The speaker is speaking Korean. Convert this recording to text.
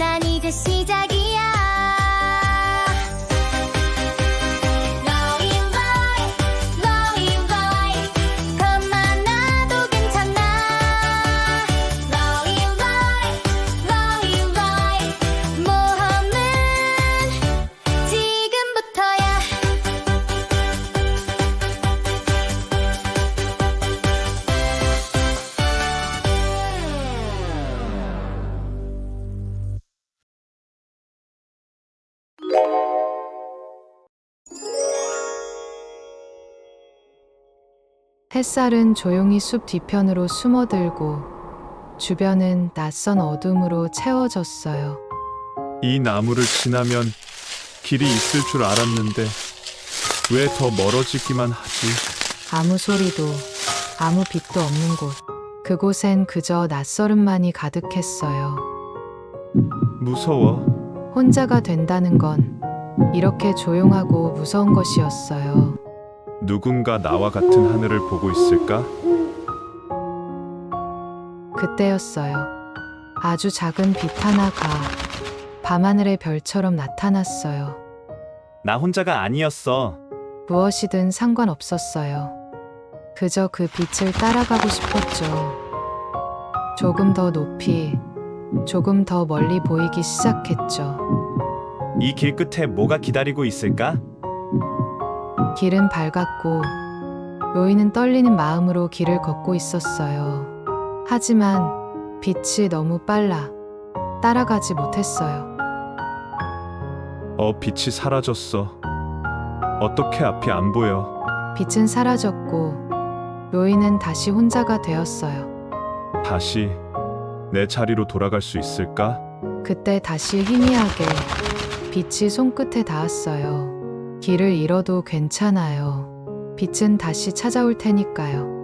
난 이제 시작이 햇살은 조용히 숲 뒤편으로 숨어들고 주변은 낯선 어둠으로 채워졌어요. 이 나무를 지나면 길이 있을 줄 알았는데 왜 더 멀어지기만 하지? 아무 소리도 아무 빛도 없는 곳. 그곳엔 그저 낯설음만이 가득했어요. 무서워. 혼자가 된다는 건 이렇게 조용하고 무서운 것이었어요. 누군가 나와 같은 하늘을 보고 있을까? 그때였어요. 아주 작은 빛 하나가 밤하늘의 별처럼 나타났어요. 나 혼자가 아니었어. 무엇이든 상관없었어요. 그저 그 빛을 따라가고 싶었죠. 조금 더 높이, 조금 더 멀리 보이기 시작했죠. 이 길 끝에 뭐가 기다리고 있을까? 길은 밝았고, 로이는 떨리는 마음으로 길을 걷고 있었어요. 하지만 빛이 너무 빨라 따라가지 못했어요. 어, 빛이 사라졌어. 어떻게 앞이 안 보여? 빛은 사라졌고, 로이는 다시 혼자가 되었어요. 다시 내 자리로 돌아갈 수 있을까? 그때 다시 희미하게 빛이 손끝에 닿았어요. 길을 잃어도 괜찮아요. 빛은 다시 찾아올 테니까요.